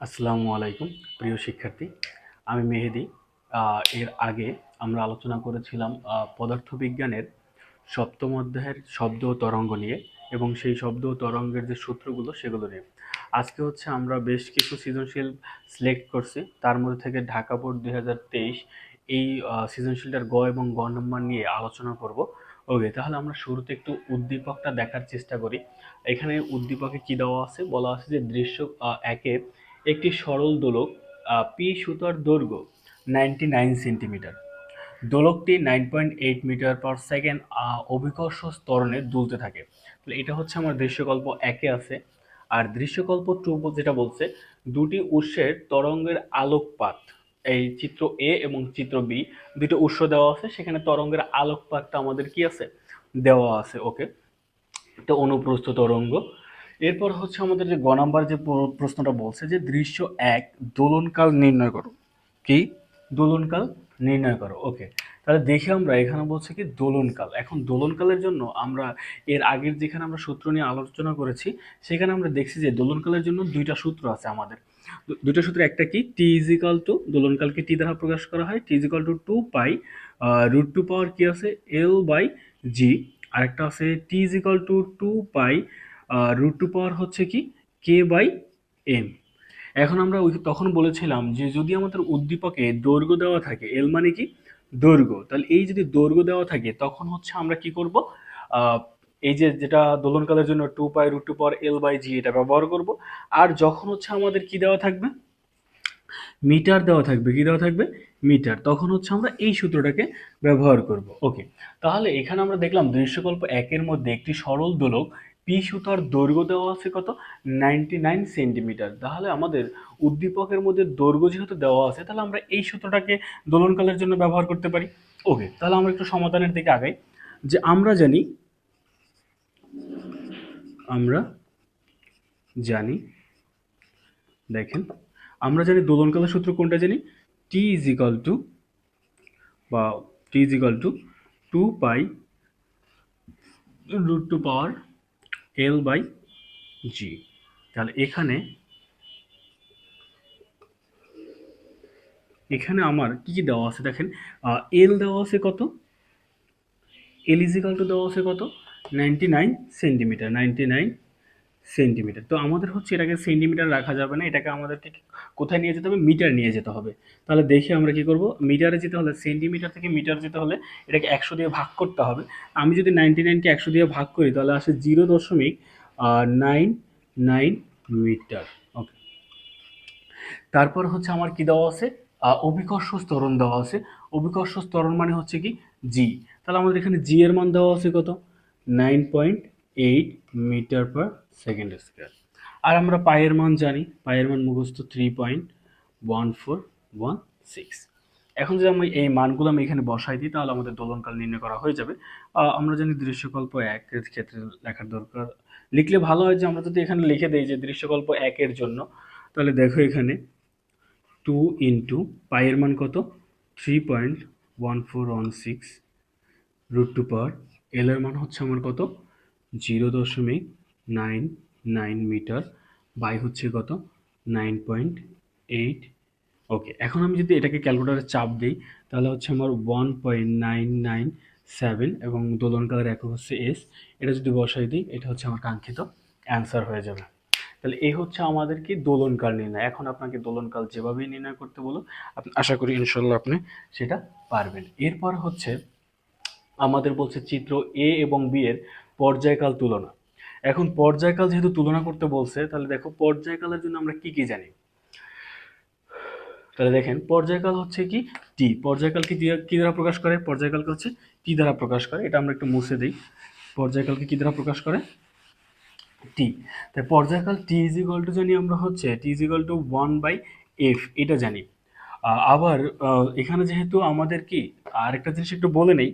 আসসালামু আলাইকুম, প্রিয় শিক্ষার্থী। আমি মেহেদি। এর আগে আমরা আলোচনা করেছিলাম পদার্থবিজ্ঞানের সপ্তম অধ্যায়ের শব্দ ও তরঙ্গ নিয়ে এবং সেই শব্দ তরঙ্গের যে সূত্রগুলো সেগুলো নিয়ে। আজকে হচ্ছে আমরা বেশ কিছু সৃজনশীল সিলেক্ট করছি। তার মধ্যে থেকে ঢাকা বোর্ড দুই হাজার তেইশ এই সৃজনশীলটার গ এবং গ নম্বর নিয়ে আলোচনা করব। ওকে, তাহলে আমরা শুরুতে একটু উদ্দীপকটা দেখার চেষ্টা করি। এখানে উদ্দীপকে কি দেওয়া আছে? বলা আছে যে দৃশ্য একে একটি সরল দোলক পি সুতার দৈর্ঘ্য ninety nine centimetre দোলকটি nine point eight meter per second অভিকর্ষ ত্বরণে দুলতে থাকে। তাহলে এটা হচ্ছে আমার দৃশ্যকল্প একে আছে। আর দৃশ্যকল্প টু যেটা বলছে, দুটি উৎসের তরঙ্গের আলোকপাত, এই চিত্র এ এবং চিত্র বি দুটো উৎস দেওয়া আছে। সেখানে তরঙ্গের আলোকপাতটা আমাদের কি আছে? দেওয়া আছে ওকে তো অনুপ্রস্থ তরঙ্গ। এরপর হচ্ছে আমাদের যে গ নাম্বার যে প্রশ্নটা বলছে যে দৃশ্য এক, দোলনকাল নির্ণয় করো। কি? দোলনকাল নির্ণয় করো। ওকে। তাহলে দেখে আমরা, এখানে বলছে কি দোলনকাল। এখন দোলনকালের জন্য আমরা, এর আগের যেখানে আমরা সূত্র নিয়ে আলোচনা করেছি, সেখানে আমরা দেখছি যে দোলনকালের জন্য দুইটা সূত্র আছে আমাদের। দুইটা সূত্র একটা কি? টি ইজিকাল টু দোলনকালকে টি দ্বারা প্রকাশ করা হয়। T is equal to two pi root to power কি আছে? এল বাই জি আরেকটা আছে T is equal to two pi root to power হচ্ছে কি? কে বাই এম এখন আমরা তখন বলেছিলাম যে যদি আমাদের উদ্দীপকে দৈর্ঘ্য দেওয়া থাকে এল মানে কি? দৈর্ঘ্য। তাহলে এই যদি দৈর্ঘ্য দেওয়া থাকে, তখন হচ্ছে আমরা কি করব? এই যে যেটা দোলনকালের জন্য two pi root to power L by G এটা ব্যবহার করব। আর যখন হচ্ছে আমাদের কি দেওয়া থাকবে? মিটার দেওয়া থাকবে। কি দেওয়া থাকবে? মিটার। তখন হচ্ছে আমরা এই সূত্রটাকে ব্যবহার করব। ওকে তাহলে এখানে আমরা দেখলাম দৃশ্যকল্প একের মধ্যে একটি সরল দোলক পি সুতার দৈর্ঘ্য দেওয়া আছে কত? নাইনটি নাইন সেন্টিমিটার তাহলে আমাদের উদ্দীপকের মধ্যে দৈর্ঘ্য যেহেতু দেওয়া আছে, তাহলে আমরা এই সূত্রটাকে দোলনকালের জন্য ব্যবহার করতে পারি। ওকে তাহলে আমরা একটু সমাধানের দিকে আগাই। যে আমরা জানি আমরা জানি, দেখেন, আমরা জানি দোলনকালের সূত্র কোনটা জানি? টি ইজ ইকাল টু বা T is equal to two pi root to power L by G তাহলে এখানে এখানে আমার কি কি দেওয়া আছে দেখেন? এল দেওয়া আছে কত? এল টু দেওয়া আছে কত? Ninety nine centimeter ninety nine centimeter. তো আমাদের হচ্ছে এটাকে সেন্টিমিটার রাখা যাবে না, এটাকে আমাদেরকে কোথায় নিয়ে যেতে হবে? মিটার নিয়ে যেতে হবে। তাহলে দেখি আমরা কি করব? মিটারে যেতে হলে, সেন্টিমিটার থেকে মিটার যেতে হলে এটাকে একশো দিয়ে ভাগ করতে হবে। আমি যদি নাইনটি নাইনকে একশো দিয়ে ভাগ করি, তাহলে আসে জিরো দশমিক নাইন নাইন মিটার। ওকে তারপর হচ্ছে আমার কি দেওয়া আছে? অভিকর্ষ স্তরণ দেওয়া আছে। অভিকর্ষ স্তরণ মানে হচ্ছে কি? জি তাহলে আমাদের এখানে জি এর মান দেওয়া আছে কত? Nine point eight meter per second square আর আমরা পায়ের মান জানি, পায়ের মান মুখস্থ three point one four one six এখন যদি আমি এই মানগুলো আমি এখানে বসাই দিই, তাহলে আমাদের দোলনকাল নির্ণয় করা হয়ে যাবে। আমরা জানি দৃশ্যকল্প একের ক্ষেত্রে লেখার দরকার। লিখলে ভালো হয় যে আমরা যদি এখানে লিখে দিই যে দৃশ্যকল্প একের জন্য, তাহলে দেখো এখানে টু ইন্টু পায়ের মান কত? Three point one four one six root to power এর মান হচ্ছে আমার কত? জিরো দশমিক নাইন নাইন মিটার বাই হচ্ছে কত? নাইন পয়েন্ট এইট ওকে এখন আমি যদি এটাকে ক্যালকুলেটারে চাপ দিই, তাহলে হচ্ছে আমার one point nine nine seven এবং দোলনকালের একক হচ্ছে এস এটা যদি বসাই দিই, এটা হচ্ছে আমার কাঙ্ক্ষিত অ্যান্সার হয়ে যাবে। তাহলে এই হচ্ছে আমাদের কি দোলনকাল নির্ণয়। এখন আপনাকে দোলনকাল যেভাবেই নির্ণয় করতে বলো আপনি আশা করি ইনশাল্লাহ আপনি সেটা পারবেন। এরপর হচ্ছে আমাদের বলছে চিত্র এ এবং বি এর পর্যায়কাল তুলনা। এখন পর্যায়কাল যেহেতু তুলনা করতে বলছে, তাহলে দেখো পর্যায়কালের জন্য আমরা কি কি জানি? তাহলে দেখেন, পর্যায়কাল হচ্ছে কি? টি পর্যায়কালকে কি দ্বারা প্রকাশ করে? পর্যায়কালকে হচ্ছে টি দ্বারা প্রকাশ করে। এটা আমরা একটু মুছে দিই। পর্যায়কালকে কি দ্বারা প্রকাশ করে? টি তাই পর্যায়কাল টি ইজ টু জানি আমরা হচ্ছে T is to one by F এটা জানি। আবার এখানে যেহেতু আমাদের কি, আরেকটা জিনিস একটু বলে নেই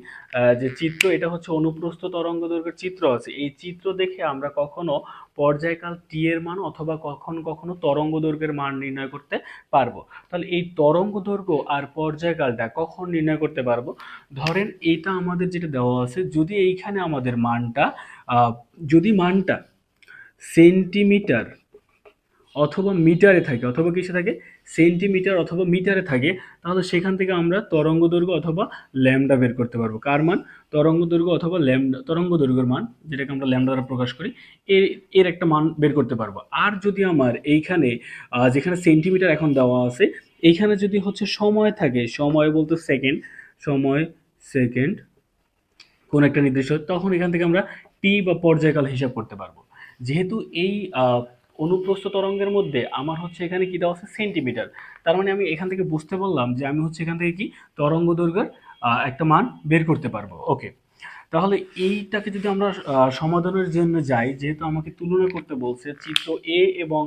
যে চিত্র, এটা হচ্ছে অনুপ্রস্থ তরঙ্গ দৈর্ঘ্যের চিত্র আছে। এই চিত্র দেখে আমরা কখনো পর্যায়কাল টি এর মান অথবা কখনো কখনো তরঙ্গ দৈর্ঘ্যের মান নির্ণয় করতে পারব। তাহলে এই তরঙ্গ দৈর্ঘ্য আর পর্যায়কালটা কখন নির্ণয় করতে পারব? ধরেন এটা আমাদের যেটা দেওয়া আছে, যদি এইখানে আমাদের মানটা যদি মানটা সেন্টিমিটার অথবা মিটারে থাকে, অথবা কিসে থাকে? সেন্টিমিটার অথবা মিটারে থাকে, তাহলে সেখান থেকে আমরা তরঙ্গ দৈর্ঘ্য অথবা ল্যামডা বের করতে পারব। কার মান? তরঙ্গ দৈর্ঘ্য অথবা ল্যামডা তরঙ্গ দৈর্ঘ্যের মান, যেটাকে আমরা ল্যামডা দ্বারা প্রকাশ করি, এর এর একটা মান বের করতে পারব। আর যদি আমার এইখানে যেখানে সেন্টিমিটার এখন দেওয়া আছে, এইখানে যদি হচ্ছে সময় থাকে, সময় বলতে সেকেন্ড, সময়, সেকেন্ড, কোন একটা নির্দিষ্ট, তখন এখান থেকে আমরা টি বা পর্যায়কাল হিসাব করতে পারব। যেহেতু এই অনুপ্রস্থ তরঙ্গের মধ্যে আমার হচ্ছে এখানে কী দেওয়া আছে? সেন্টিমিটার। তার মানে আমি এখান থেকে বুঝতে পারলাম যে আমি হচ্ছে এখান থেকে কি? তরঙ্গ দৈর্ঘ্যের একটা মান বের করতে পারব। ওকে তাহলে এইটাকে যদি আমরা সমাধানের জন্য যাই, যেহেতু আমাকে তুলনা করতে বলছে চিত্র এ এবং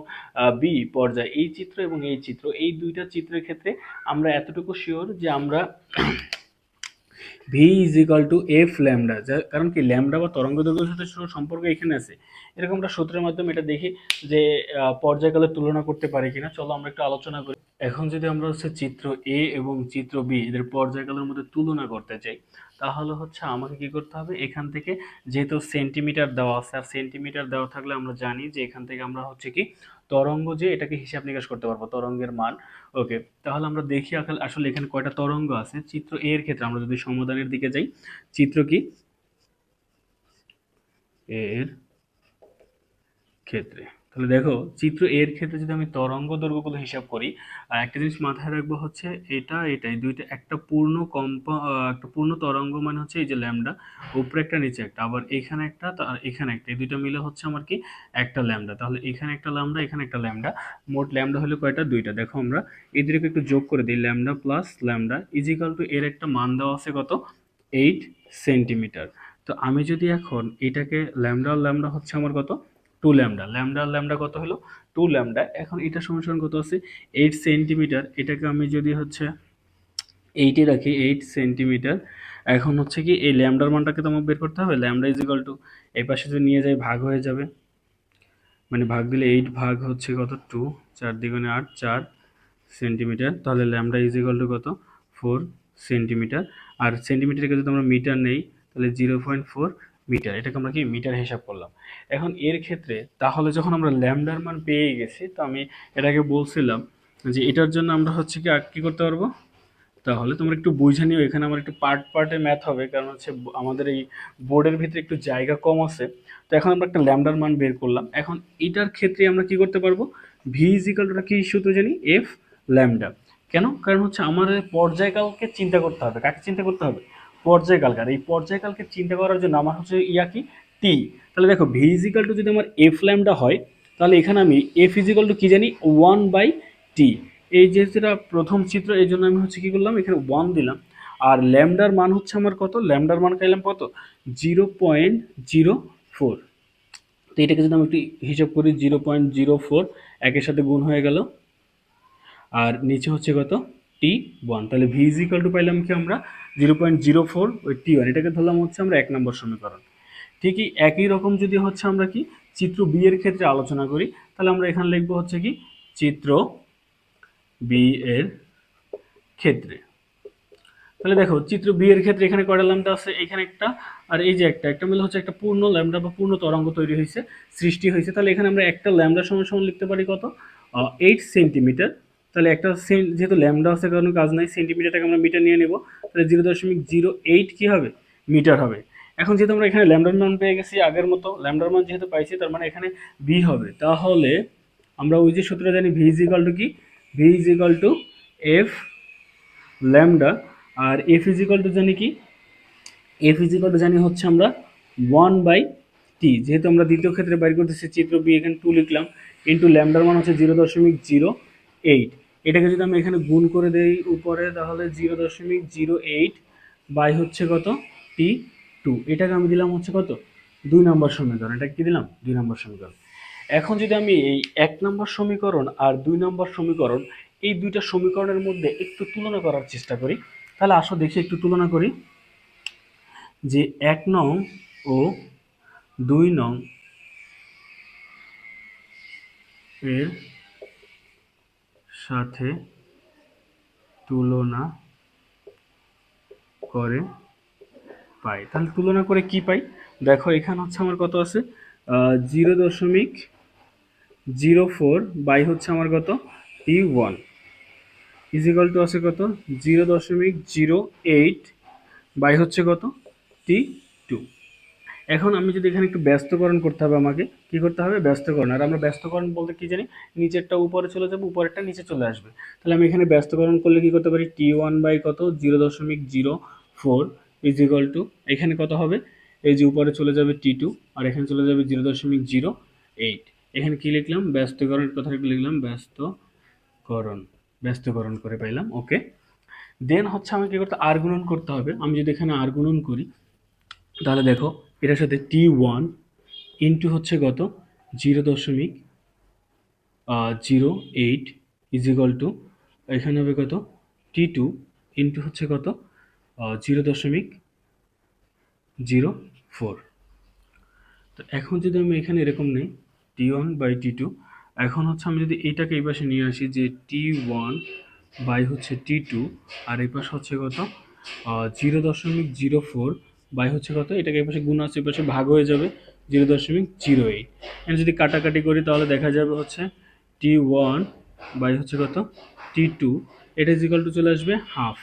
বি পর্যায়ে, এই চিত্র এবং এই চিত্র, এই দুইটা চিত্রের ক্ষেত্রে আমরা এতটুকু শিওর যে আমরা V is equal to F lambda কারণ কি ল্যামডা বা তরঙ্গ দৈর্ঘ্যের সাথে সম্পর্ক এখানে আছে। এরকম আমরা সূত্রের মাধ্যমে এটা দেখি যে আহ, পর্যায়কালের তুলনা করতে পারি কিনা। চলো আমরা একটু আলোচনা করি। এখন যদি আমরা হচ্ছে চিত্র এ এবং চিত্র বি এদের পর্যায়কালের মধ্যে তুলনা করতে চাই তাহলে হচ্ছে আমাকে কি করতে হবে? এখান থেকে যেহেতু সেন্টিমিটার দেওয়া আছে আর সেন্টিমিটার দেওয়া থাকলে আমরা জানি যে এখান থেকে আমরা হচ্ছে কি তরঙ্গ যে এটাকে হিসাব নিকাশ করতে পারব, তরঙ্গের মান। ওকে তাহলে আমরা দেখি আসলে এখানে কয়টা তরঙ্গ আছে? চিত্র এর ক্ষেত্রে আমরা যদি সমাধানের দিকে যাই, চিত্র কি? এর ক্ষেত্রে। তাহলে দেখো, চিত্র এর ক্ষেত্রে যদি আমি তরঙ্গ দৈর্ঘ্যগুলো হিসাব করি আর একটা জিনিস মাথায় রাখব হচ্ছে এটা এটাই দুইটা, একটা পূর্ণ কম্প একটা পূর্ণ তরঙ্গ মানে হচ্ছে এই যে ল্যামডা, উপরে একটা, নিচে একটা, আবার এখানে একটা তার এখানে একটা, এই দুইটা মিলে হচ্ছে আমার কি একটা ল্যামডা। তাহলে এখানে একটা ল্যামডা, এখানে একটা ল্যামডা, মোট ল্যামডা হলে কয়টা? দুইটা। দেখো আমরা এই দুটোকে একটু যোগ করে দিই, lambda plus lambda is equal to এর একটা মান দেওয়া আছে কত? এইট সেন্টিমিটার তো আমি যদি এখন এটাকে ল্যামডা ল্যামডা হচ্ছে আমার কত? টু ল্যামডা ল্যামডা ল্যামডা কত হলো? টু ল্যামডা এখন এটা সমান কত আছে এইট সেন্টিমিটার এটাকে আমি যদি হচ্ছে এইটে রাখি এইট সেন্টিমিটার এখন হচ্ছে কি এই ল্যামডার মানটাকে তো আমার বের করতে হবে ল্যামডা ইজ ইকাল টু এই পাশে যদি নিয়ে যাই ভাগ হয়ে যাবে মানে ভাগ দিলে এইট ভাগ হচ্ছে কত? টু চার দ্বিগুণে আট, চার সেন্টিমিটার তাহলে ল্যামডা ইজ ইকাল টু কত? ফোর সেন্টিমিটার আর সেন্টিমিটারকে যদি আমরা মিটার নেই, তাহলে জিরো পয়েন্ট ফোর মিটার, এটাকে আমরা কি মিটার হিসাব করলাম। এখন এর ক্ষেত্রে তাহলে যখন আমরা ল্যামডার মান পেয়ে গেছি, তো আমি এটাকে বলছিলাম যে এটার জন্য আমরা হচ্ছে কি কি করতে পারব? তাহলে তোমরা একটু বুঝে নিও, এখানে আমার একটু পার্ট পার্টে ম্যাথ হবে, কারণ হচ্ছে আমাদের এই বোর্ডের ভিতরে একটু জায়গা কম আছে। তো এখন আমরা একটা ল্যামডার মান বের করলাম। এখন এটার ক্ষেত্রে আমরা কি করতে পারব? ভি কি সূত্র জানি? F lambda. কেন? কারণ হচ্ছে আমাদের পর্যায়কালকে চিন্তা করতে হবে। কাকে চিন্তা করতে হবে? পর্যায়কালকে। আর এই পর্যায়কালকে চিন্তা করার জন্য আমার হচ্ছে ইয়া কি? টি তাহলে দেখো ভি ইজিক্যাল টু যদি আমার এফ ল্যামটা হয়, তাহলে এখানে আমি এফ ইজিক্যাল টু কি জানি? ওয়ান বাই টি এই যেটা প্রথম চিত্র, এই জন্য আমি হচ্ছে কী করলাম? এখানে ওয়ান দিলাম। আর ল্যামডার মান হচ্ছে আমার কত? ল্যামডার মান খাইলাম কত? জিরো পয়েন্ট জিরো ফোর তো এটাকে যদি আমি একটু হিসাব করি জিরো পয়েন্ট জিরো ফোর একের সাথে গুণ হয়ে গেল। আর নিচে হচ্ছে কত? টি ওয়ান তাহলে ভি ইজ ইকাল টু পাইলাম কি আমরা? জিরো পয়েন্ট জিরো ফোর ওই টি ওয়ান এটাকে ধরলাম হচ্ছে আমরা এক নম্বর সমীকরণ। ঠিকই একই রকম যদি হচ্ছে আমরা কি? চিত্র বি এর ক্ষেত্রে আলোচনা করি, তাহলে আমরা এখানে লিখব হচ্ছে কি? চিত্র বি এর ক্ষেত্রে। তাহলে দেখো, চিত্র বি এর ক্ষেত্রে এখানে কয়টা ল্যামডা আছে? এখানে একটা, আর এই যে একটা একটা মিলে হচ্ছে একটা পূর্ণ ল্যামডা বা পূর্ণ তরঙ্গ তৈরি হয়েছে, সৃষ্টি হয়েছে। তাহলে এখানে আমরা একটা ল্যামডা সমান সমান লিখতে পারি কত? এইট সেন্টিমিটার তাহলে একটা যেহেতু ল্যামডা আছে কারণে কাজ নাই সেন্টিমিটারটাকে আমরা মিটার নিয়ে নেব, তাহলে জিরো দশমিক জিরো এইট কী হবে? মিটার হবে। এখন যেহেতু আমরা এখানে ল্যামডার মান পেয়ে গেছি, আগের মতো ল্যামডার মান যেহেতু পাইছি, তার মানে এখানে বি হবে। তাহলে আমরা ওই যে সূত্র জানি ভি ইজ ইকাল টু কি? V is equal to F lambda R F is equal to জানি কি? এফ ইজ ইকাল টু জানি হচ্ছে আমরা ওয়ান বাই টি যেহেতু আমরা দ্বিতীয় ক্ষেত্রে বাইর করতেছি, চিত্র বি এখানে টু লিখলাম ইন্টু ল্যামডার মান হচ্ছে জিরো দশমিক জিরো এইট এটাকে যদি আমি এখানে গুণ করে দেই উপরে, তাহলে জিরো দশমিক জিরো এইট বাই হচ্ছে কত? T two. এটাকে আমি দিলাম হচ্ছে কত? দুই নম্বর সমীকরণ। এটা কি দিলাম? দুই নম্বর সমীকরণ। এখন যদি আমি এই এক নম্বর সমীকরণ আর দুই নম্বর সমীকরণ এই দুইটা সমীকরণের মধ্যে একটু তুলনা করার চেষ্টা করি, তাহলে আসো দেখি একটু তুলনা করি। যে এক নং ও দুই নং এর সাথে তুলনা করে পাই। তাহলে তুলনা করে কি পাই? দেখো, এখানে হচ্ছে আমার কত আছে? জিরো দশমিক জিরো ফোর বাই হচ্ছে আমার কত? T one. ইজিকাল টু আছে কত? জিরো দশমিক জিরো এইট বাই হচ্ছে কত? T two. এখন আমি যদি এখানে একটু ব্যস্তকরণ করতে হবে আমাকে, কি করতে হবে? ব্যস্তকরণ। আর আমরা ব্যস্তকরণ বলতে কি জানি? নিচেরটা উপরে চলে যাবে, উপরেরটা নিচে চলে আসবে। তাহলে আমি এখানে ব্যস্তকরণ করলে কি করতে পারি? টি ওয়ান বাই কত? জিরো দশমিক zero four is equal to এখানে কত হবে? এই যে উপরে চলে যাবে টি টু আর এখানে চলে যাবে জিরো দশমিক জিরো এইট এখানে কী লিখলাম? ব্যস্তকরণের কথা লিখলাম ব্যস্তকরণ। ব্যস্তকরণ করে পাইলাম ওকে দেন হচ্ছে আমাকে কী করতে আর গুণন করতে হবে। আমি যদি এখানে আর গুণন করি, তাহলে দেখো এটার সাথে টি ওয়ান ইন্টু হচ্ছে কত? জিরো দশমিক zero eight is equal to এখানে হবে কত? টি টু ইন্টু হচ্ছে কত? জিরো দশমিক জিরো ফোর তো এখন যদি আমি এখানে এরকম নেই T one by T two এখন হচ্ছে আমি যদি এইটাকে এই পাশে নিয়ে আসি যে টি ওয়ান বাই হচ্ছে টি টু আর এই পাশে হচ্ছে কত? জিরো দশমিক জিরো ফোর বাই হচ্ছে কত? এটাকে এই পাশে গুণ আছে, এই পাশে ভাগ হয়ে যাবে জিরো দশমিক জিরো এইট যদি কাটাকাটি করি তাহলে দেখা যাবে হচ্ছে টি ওয়ান বাই হচ্ছে কত? টি টু এটা ইজিক্যাল টু চলে আসবে হাফ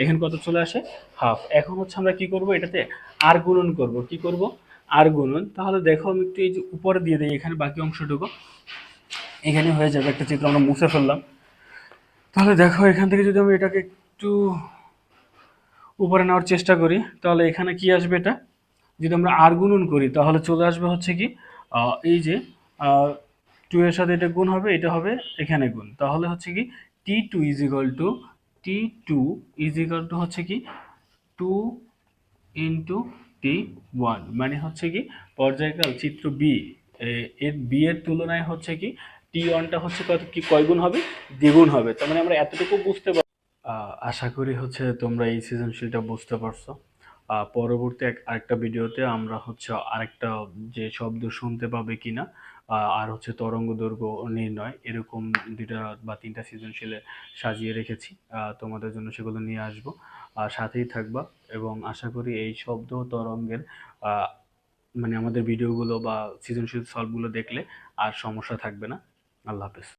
এখানে কত চলে আসে? হাফ এখন হচ্ছে আমরা কি করব? এটাতে আর গুণন করব। কি করব? আর গুণন। তাহলে দেখো আমি একটু এই যে উপরে দিয়ে দিই, এখানে বাকি অংশটুকু। এখানে হয়ে যাবে একটা চিত্র, আমরা মুছে ফেললাম। তাহলে দেখো এখান থেকে যদি আমি এটাকে একটু উপরে নেওয়ার চেষ্টা করি। তাহলে এখানে কি আসবে এটা? যদি আমরা আর গুণন করি, তাহলে চলে আসবে হচ্ছে কি এই যে টু এর সাথে এটা গুণ হবে, এটা হবে এখানে গুণ। তাহলে হচ্ছে কি T two is equal to T two is equal to হচ্ছে কি টু ইন্টু টি ওয়ান মানে হচ্ছে কি, পর্যায়কাল চিত্র বি এর বি এর তুলনায় হচ্ছে কি টি ওয়ানটা হচ্ছে কত কি, কয় গুণ হবে? দ্বিগুণ হবে। তার মানে আমরা এতটুকু বুঝতে আশা করি হচ্ছে তোমরা এই সৃজনশীলটা বুঝতে পারছ। পরবর্তী এক আরেকটা ভিডিওতে আমরা হচ্ছে আরেকটা যে শব্দ শুনতে পাবে কিনা আর হচ্ছে তরঙ্গ দৈর্ঘ্য নির্ণয়, এরকম দুইটা বা তিনটা সৃজনশীলে সাজিয়ে রেখেছি। তোমাদের জন্য সেগুলো নিয়ে আসব। আর সাথেই থাকবা এবং আশা করি এই শব্দ তরঙ্গের মানে আমাদের ভিডিওগুলো বা সৃজনশীল সলভগুলো দেখলে আর সমস্যা থাকবে না। আল্লাহ হাফেজ।